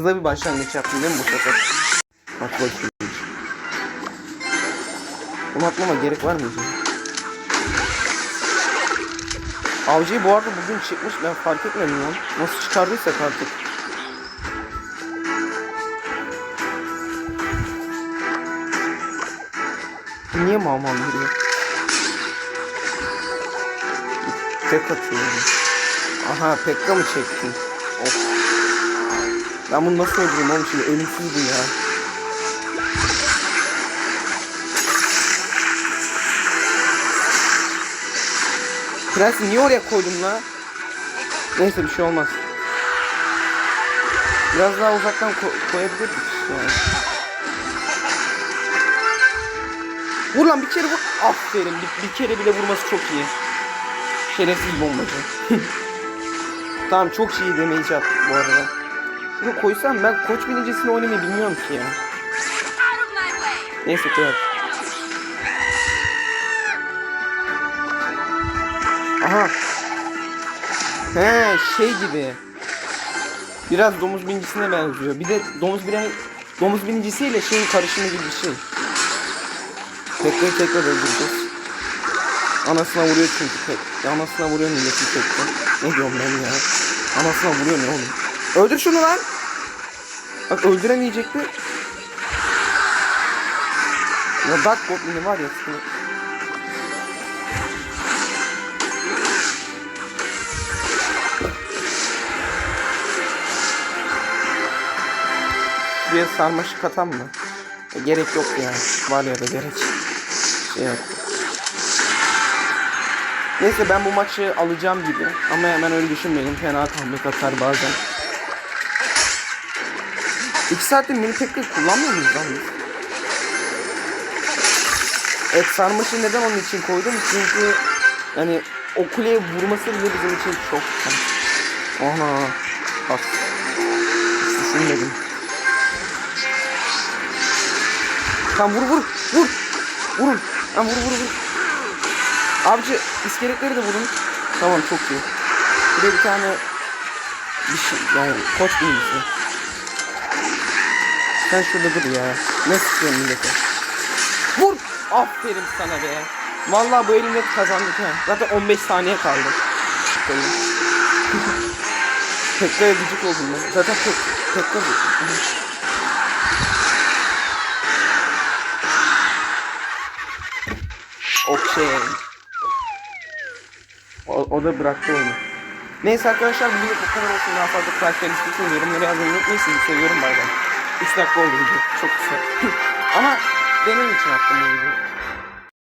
Hızlı bir başlangıç yaptım değil mi bu sefer? Bak bakayım. Bunu atmama gerek var mı? Avcıyı bu arada bugün çıkmış ben fark etmedim lan. Nasıl çıkardıysak artık. Niye mamam giriyor? Tek atıyorum. Aha Pekka mı çektin? Of. Ben bunu nasıl öldüreyim oğlum şimdi ölümsüz bu ya. Prensi niye oraya koydum la? Neyse bir şey olmaz. Biraz daha uzaktan ko- koyabilirdik yani. Vur lan bir kere vur. Aferin bir, bir kere bile vurması çok iyi. Şerefsiz bombacı. tamam çok iyi demeyi yaptık bu arada. Şunu koysam ben koç binicisini oynamayı bilmiyorum ki ya. Neyse koyar. Aha. He şey gibi. Biraz domuz binicisine benziyor. Bir de domuz binen domuz binicisiyle şeyin karışımı gibi bir şey. Tekrar tekrar öldüreceğiz. Anasına vuruyor çünkü tek. Anasına vuruyor milletin tekrar. Ne diyorum ben ya? Anasına vuruyor ne oğlum? Öldür şunu lan. Bak öldüremeyecekti. Ya Dark Goblin'i var ya şunu. Şuraya sarmaşık atan mı? E, gerek yok ya. Var ya da gerek. Şey yok. Neyse ben bu maçı alacağım gibi. Ama hemen öyle düşünmeyin. Fena tahmin atar bazen. 2 saattir mini tekrar kullanmıyor muyuz lan biz? Evet sarmaşı neden onun için koydum? Çünkü yani o kuleye vurması bile bizim için çok Ana bak hiç düşünmedim. Tamam vur vur vur vurun. Tamam vur vur vur. Abici iskeletleri de vurun. Tamam çok iyi. Şuraya bir tane bir şey yani koç bilgisi. Sen şurada dur ya. Ne sıkıyorsun millete? Vur! Aferin sana be. Vallahi bu elimle kazandık ha. Zaten 15 saniye kaldı. Pekka'ya gıcık oldum ben. Zaten pek, Pekka bu. Okey. O, o da bıraktı oyunu. Neyse arkadaşlar bugün bu kadar olsun. Daha fazla karakter istiyorsanız yorumları yazmayı unutmayın. Sizi seviyorum bay bay. 3 dakika oldu video. Çok kısa. Ama benim için attım bu.